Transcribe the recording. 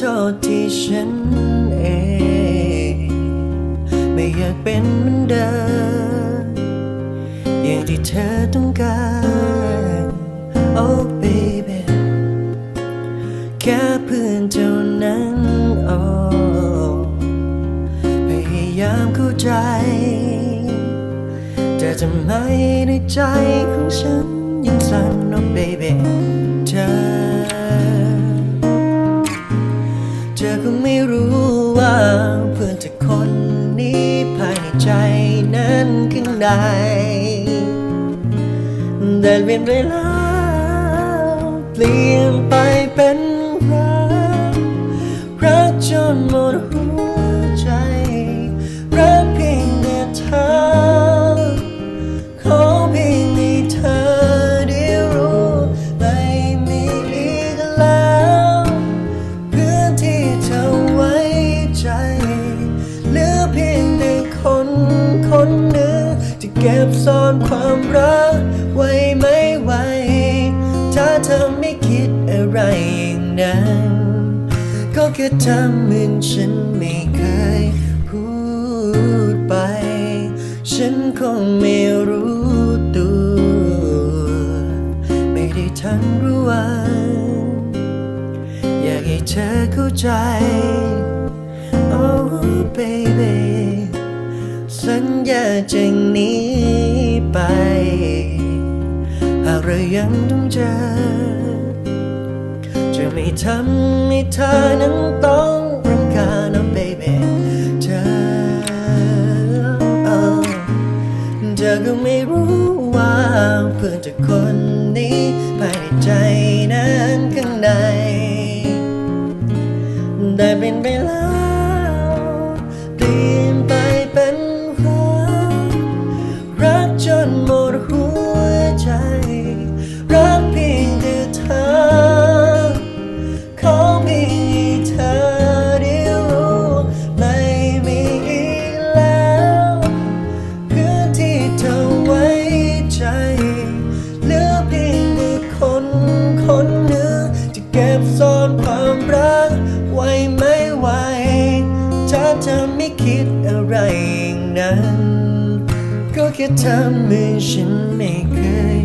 ทษที่ฉันเอง ไม่อยากเป็นเหมือนเดิมอย่างที่เธอต้องการ Oh baby แค่เพื่อนเท่านั้น oh พยายามเข้าใจ แต่ทำไมในใจของฉันยังสั่น Oh baby ธอก็ไม่รู้ว่าเพื่อนเธอคนนี้ภายในใจนั้นข้างในเดินเปลี่ยนไปแล้วเปลี่ยนไป เก็บซ่อนความรักไว้ไม่ไหว ถ้าเธอไม่คิดอะไรอย่างนั้น ก็แค่ทำเหมือนฉันไม่เคยพูดไป ฉันคงไม่รู้ตัว ไม่ได้ทันรู้ว่าอยากให้เธอเข้าใจ Oh baby สัญญาจากนี้ไปหากเรายังต้องเจอ จะไม่ทำให้เธอนั้นต้องรำคาญ Oh baby เธอ oh เธอก็ไม่รู้ว่าเพื่อนจากคนนี้ภายในใจนั้นข้างในได้เป็นไปแล้ว น แค่ทำเหมือนฉันไม่เคย